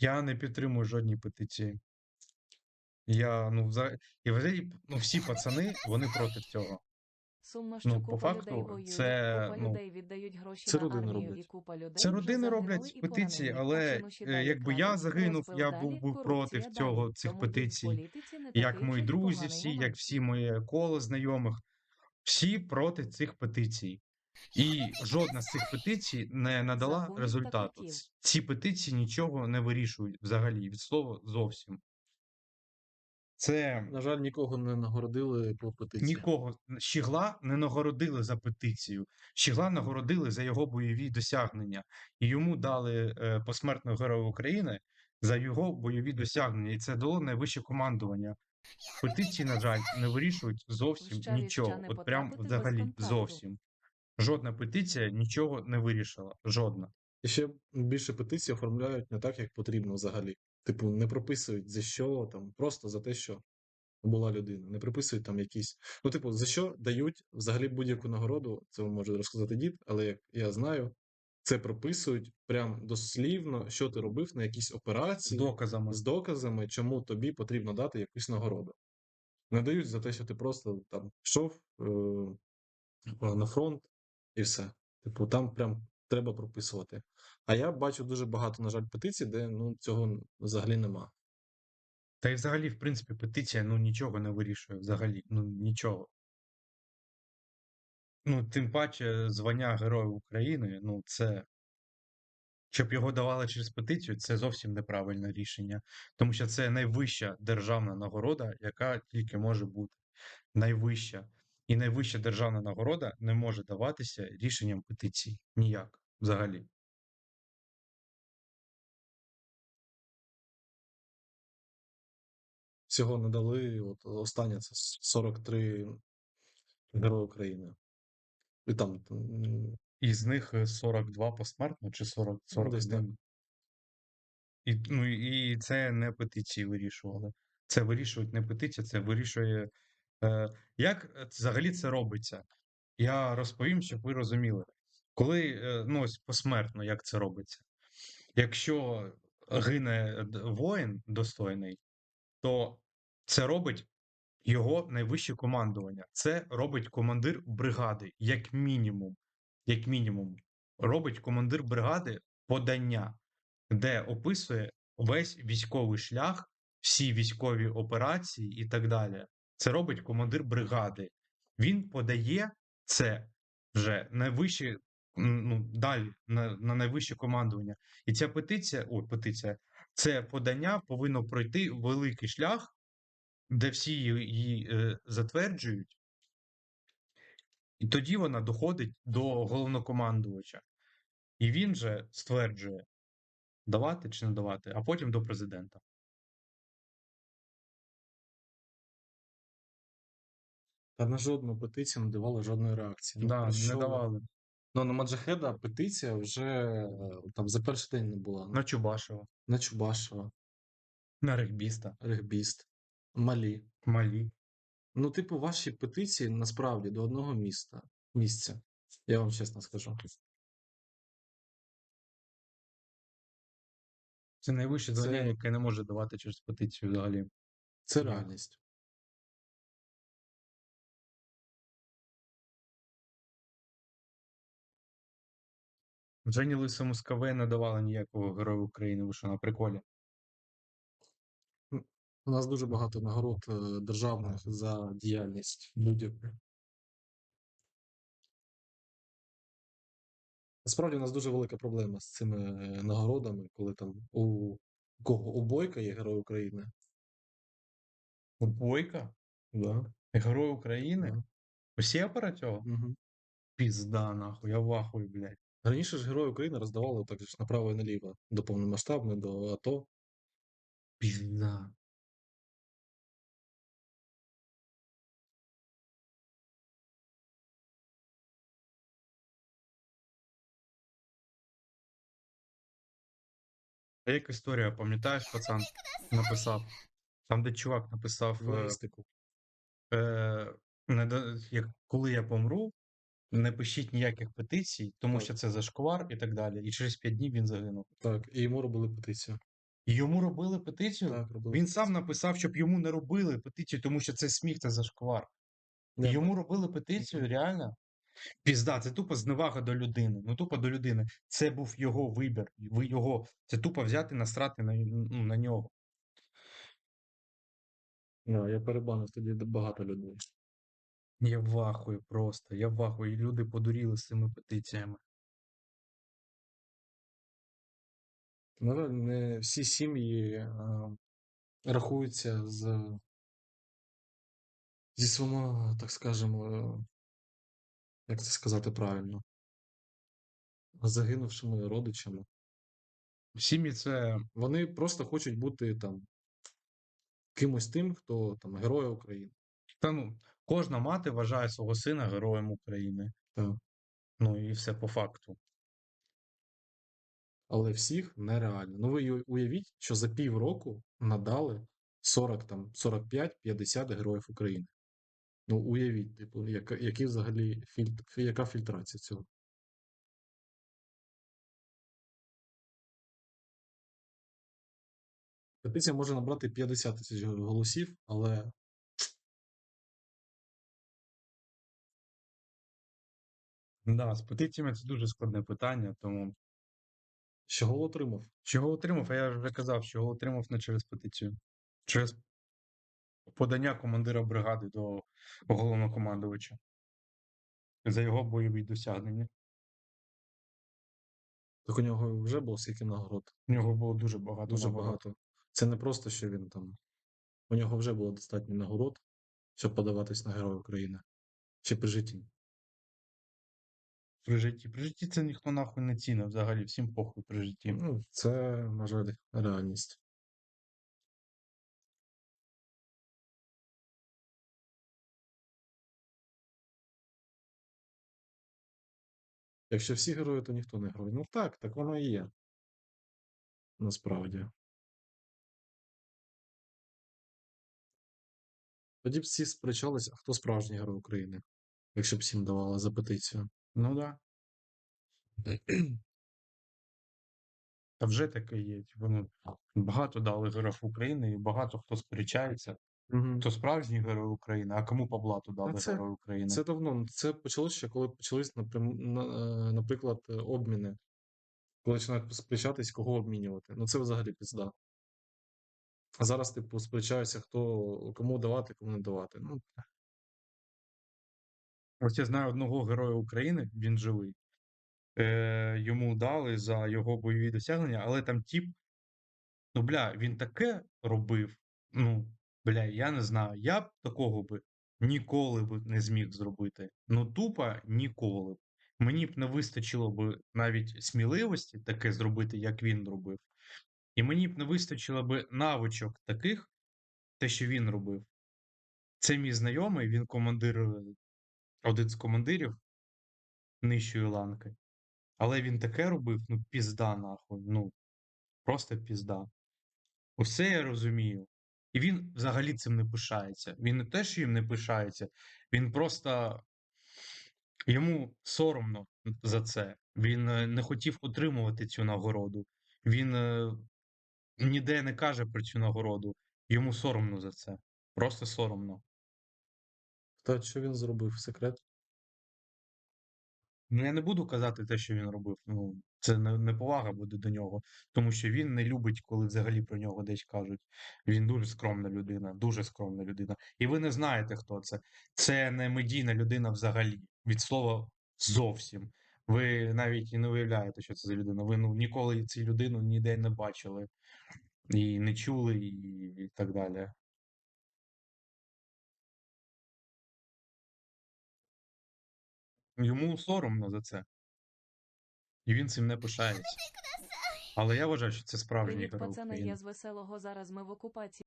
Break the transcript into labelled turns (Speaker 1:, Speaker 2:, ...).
Speaker 1: Я не підтримую жодні петиції. Я, ну, взагалі, і взагалі, ну, всі пацани, вони проти цього.
Speaker 2: Сумно, що
Speaker 1: Ну, по факту,
Speaker 2: людей воює,
Speaker 1: це,
Speaker 2: купа
Speaker 1: ну,
Speaker 2: людей віддають гроші
Speaker 3: це
Speaker 2: на
Speaker 3: родини
Speaker 2: армію,
Speaker 3: роблять.
Speaker 2: і купа людей
Speaker 1: Це
Speaker 2: вже
Speaker 1: родини роблять
Speaker 2: і
Speaker 1: петиції,
Speaker 2: поранені.
Speaker 1: Але е,
Speaker 2: далі
Speaker 1: якби я загинув, я був би проти
Speaker 2: корупція
Speaker 1: цього,
Speaker 2: далі.
Speaker 1: цих
Speaker 2: Тому в
Speaker 1: петицій.
Speaker 2: політиці не
Speaker 1: Як
Speaker 2: такий
Speaker 1: мої
Speaker 2: вже й
Speaker 1: друзі,
Speaker 2: поганий
Speaker 1: всі, як всі моє коло знайомих, всі проти цих петицій. І жодна з цих петицій не надала
Speaker 2: Законів та
Speaker 1: результату.
Speaker 2: котів.
Speaker 1: Ці петиції нічого не вирішують взагалі, від слова зовсім. Це
Speaker 3: На жаль, нікого не нагородили по петиції.
Speaker 1: нікого Щігла не нагородили за петицію. Щігла нагородили за його бойові досягнення, і йому дали е, посмертного героя України за його бойові досягнення. І це дало найвище командування. Петиції, на жаль, не вирішують зовсім нічого.
Speaker 2: не
Speaker 1: От прям
Speaker 2: потрапити без
Speaker 1: взагалі
Speaker 2: контакту.
Speaker 1: зовсім. Жодна петиція нічого не вирішила. Жодна.
Speaker 3: І ще більше петицій оформляють не так, як потрібно взагалі. Типу, не прописують за що там, просто за те, що була людина. Не приписують там якісь. Ну, типу, за що дають взагалі будь-яку нагороду, це може розказати дід, але як я знаю, це прописують прям дослівно, що ти робив на якійсь
Speaker 1: З
Speaker 3: операції
Speaker 1: доказами.
Speaker 3: з доказами, чому тобі потрібно дати якусь нагороду. Не дають за те, що ти просто там йшов е, на фронт і все. Типу, там прям треба прописувати. А я бачу дуже багато, на жаль, петицій, де ну, цього взагалі нема.
Speaker 1: Та й взагалі, в принципі, петиція ну нічого не вирішує. Взагалі, ну нічого. Ну, тим паче, звання Героя України, ну, це. Щоб його давали через петицію, це зовсім неправильне рішення. Тому що це найвища державна нагорода, яка тільки може бути. Найвища. І найвища державна нагорода не може даватися рішенням петиції. Ніяк. Взагалі.
Speaker 3: Всього надали, от останнє це 43 Герої України. І там
Speaker 1: Із них е, 42 посмертно чи 40,
Speaker 3: Ну,
Speaker 1: 41. І, ну, і це не петиції вирішували. Це вирішують не петиція, це вирішує. Е, як е, взагалі це робиться? Я розповім, щоб ви розуміли. Коли е, ну, ось посмертно, як це робиться? Якщо гине воїн достойний, то це робить його найвище командування. Це робить командир бригади, як мінімум. Як мінімум, робить командир бригади подання, де описує весь військовий шлях, всі військові операції і так далі. Це робить командир бригади. Він подає це вже найвище, ну, далі на, на найвище командування. І ця петиція, ой, петиція, це подання повинно пройти великий шлях, де всі її, е, затверджують, і тоді вона доходить до головнокомандувача. І він же стверджує, давати чи не давати, а потім до президента.
Speaker 3: Та на жодну петицію не давали жодної реакції. Ну,
Speaker 1: да,
Speaker 3: про
Speaker 1: не давали.
Speaker 3: Ну, на Маджахеда петиція вже е, там за перший день не була.
Speaker 1: На Чубашева,
Speaker 3: На Чубашева,
Speaker 1: на регбіста,
Speaker 3: Регбіст, Малі.
Speaker 1: Малі.
Speaker 3: Ну, типу, ваші петиції насправді до одного міста місця. Я вам чесно скажу.
Speaker 1: Це найвище звання, яке не може давати через петицію взагалі.
Speaker 3: Це реальність.
Speaker 1: Жені Лисому з КВ не давали ніякого Героя України, ви що на приколі.
Speaker 3: У нас дуже багато нагород е, державних за діяльність будь-яку. Насправді у нас дуже велика проблема з цими е, нагородами, коли там у кого у Бойка є Герой України.
Speaker 1: Бойка?
Speaker 3: Да.
Speaker 1: Герой України?
Speaker 3: Да.
Speaker 1: Усі апаратього?
Speaker 3: Угу.
Speaker 1: Пізда, нахуй, я в ахуї, блядь.
Speaker 3: Раніше ж Герой України роздавали так ж направо і наліво, до повномасштабної, до АТО.
Speaker 1: Пізда. А як історія, пам'ятаєш, пацан написав? Там, де чувак написав, е, е, не як, коли я помру, не пишіть ніяких петицій, тому
Speaker 3: Так.
Speaker 1: що це зашквар і так далі. І через 5 днів він загинув.
Speaker 3: Так, і йому робили петицію.
Speaker 1: І йому робили петицію.
Speaker 3: Так, робили
Speaker 1: Він сам написав, щоб йому не робили петицію, тому що це сміх, це зашквар. І йому робили петицію, реально. Пізда, це тупо зневага до людини. Ну, тупо до людини. Це був його вибір. Ви його, це тупо взяти насрати на, ну, на нього.
Speaker 3: Я перебанив тоді багато людей.
Speaker 1: Я в ахуї просто. Я в ахуї. І Люди подуріли з цими петиціями.
Speaker 3: На жаль, не всі сім'ї а, рахуються з зі своїми, так скажемо, е, як це сказати правильно, загинувшими родичами.
Speaker 1: Сім'ї це
Speaker 3: Вони просто хочуть бути там кимось тим, хто там герой України.
Speaker 1: Та ну, кожна мати вважає свого сина героєм України.
Speaker 3: Так.
Speaker 1: Ну і все по факту.
Speaker 3: Але всіх нереально. Ну ви уявіть, що за півроку надали 40, там, 45-50 героїв України. Ну, уявіть, типу, яка, які взагалі фільтр, яка фільтрація цього? Петиція може набрати 50 тисяч голосів, але
Speaker 1: Да, з петиціями це дуже складне питання, тому
Speaker 3: чого отримав?
Speaker 1: чого отримав, а я вже казав, чого отримав не через петицію. Через подання командира бригади до головнокомандувача за його бойові досягнення.
Speaker 3: Так у нього вже було скільки нагород?
Speaker 1: У нього було дуже багато.
Speaker 3: Дуже
Speaker 1: нагород.
Speaker 3: багато. Це не просто, що він там. У нього вже було достатньо нагород, щоб подаватись на Героя України. Ще при житті.
Speaker 1: При житті. При житті це ніхто нахуй не цінив взагалі, всім похуй при житті.
Speaker 3: Ну, це, на жаль, реальність. Якщо всі герої, то ніхто не герой. Ну так, так воно і є. Насправді. Тоді б всі сперечалися, а хто справжній герой України, якщо б всім давали за петицію.
Speaker 1: Ну да. Та вже таке є. Типу, ну, багато дали героїв України, і багато хто сперечається.
Speaker 3: Мгм.
Speaker 1: Хто справжній герой України, а кому по блату дали
Speaker 3: це-
Speaker 1: герой України.
Speaker 3: Це давно. Це почалося ще, коли почались, напрям- на, е, наприклад, е, обміни. Коли починають сперечатись, кого обмінювати. Ну це взагалі пізда. А зараз, типу, сперечаються, хто кому давати, кому не давати. Ну,
Speaker 1: Ось я знаю одного героя України, він живий. Е, йому дали за його бойові досягнення, але там тіп, ну бля, він таке робив. Ну, бля, я не знаю. Я б такого би ніколи б не зміг зробити. Ну, тупо ніколи. б. Мені б не вистачило б навіть сміливості таке зробити, як він робив. І мені б не вистачило б навичок таких, те, що він робив. Це мій знайомий, він командир, е, один з командирів нижчої ланки. Але він таке робив, ну, пізда, нахуй. Ну, просто пізда. Усе я розумію. І він взагалі цим не пишається. Він не те, що їм не пишається, він просто йому соромно за це. Він е, не хотів отримувати цю нагороду. Він е, ніде не каже про цю нагороду. Йому соромно за це. Просто соромно.
Speaker 3: Та що він зробив? Секрет?
Speaker 1: Ну, я не буду казати те, що він робив. Ну, це не, неповага буде до нього, тому що він не любить, коли взагалі про нього десь кажуть. Він дуже скромна людина, дуже скромна людина. І ви не знаєте, хто це. Це не медійна людина взагалі. Від слова зовсім. Ви навіть і не уявляєте, що це за людина. Ви ну, ніколи цю людину ніде не бачили, і не чули, і, і так далі. Йому соромно за це. І він цим не пишається. Але я вважаю, що це справжній
Speaker 2: Привіт,
Speaker 1: герой
Speaker 2: пацани,
Speaker 1: України.
Speaker 2: я з веселого зараз ми в окупації.